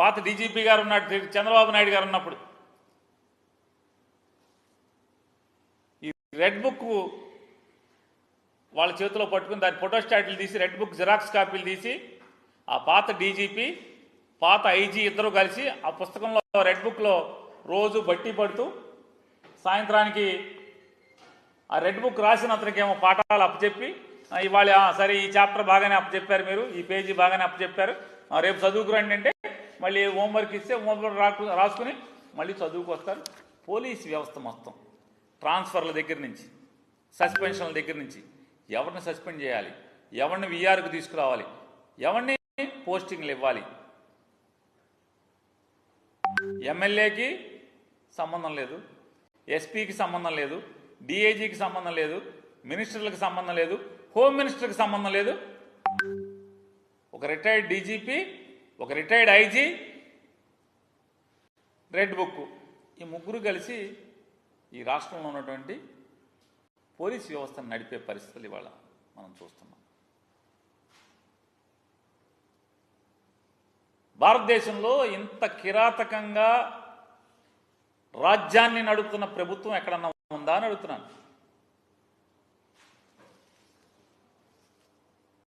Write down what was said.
పాత డీజీపీ గారు ఉన్నాడు చంద్రబాబు నాయుడు గారు ఉన్నప్పుడు. ఈ రెడ్ బుక్ వాళ్ళ చేతిలో పట్టుకుని దాని ఫోటోస్టాట్లు తీసి రెడ్ బుక్ జిరాక్స్ కాపీలు తీసి ఆ పాత డీజీపీ పాత ఐజీ ఇద్దరు కలిసి ఆ పుస్తకంలో రెడ్ బుక్లో రోజు బట్టి పడుతూ సాయంత్రానికి ఆ రెడ్ బుక్ రాసిన అతనికేమో పాఠాలు అప్పచెప్పి ఇవాళ సరే ఈ చాప్టర్ బాగానే అప్పచెప్పారు మీరు ఈ పేజీ బాగానే అప్పచెప్పారు రేపు చదువుకురండి అంటే మళ్ళీ హోంవర్క్ ఇస్తే హోంవర్క్ రాకు రాసుకుని మళ్ళీ చదువుకు వస్తారు పోలీస్ వ్యవస్థ మొత్తం. ట్రాన్స్ఫర్ల దగ్గర నుంచి సస్పెన్షన్ల దగ్గర నుంచి ఎవరిని సస్పెండ్ చేయాలి? ఎవరిని విఆర్కు తీసుకురావాలి? ఎవరిని పోస్టింగ్లు ఇవ్వాలి? ఎమ్మెల్యేకి సంబంధం లేదు. ఎస్పీకి సంబంధం లేదు. డిఐజీకి సంబంధం లేదు. మినిస్టర్లకు సంబంధం లేదు. హోమ్ మినిస్టర్కి సంబంధం లేదు. ఒక రిటైర్డ్ డీజీపీ ఒక రిటైర్డ్ ఐజీ రెడ్ బుక్. ఈ ముగ్గురు కలిసి ఈ రాష్ట్రంలో ఉన్నటువంటి పోలీస్ వ్యవస్థను నడిపే పరిస్థితులు ఇవాళ మనం చూస్తున్నాం. భారతదేశంలో ఇంత కిరాతకంగా రాజ్యాన్ని నడుపుతున్న ప్రభుత్వం ఎక్కడన్నా ఉందా అని అడుగుతున్నాను.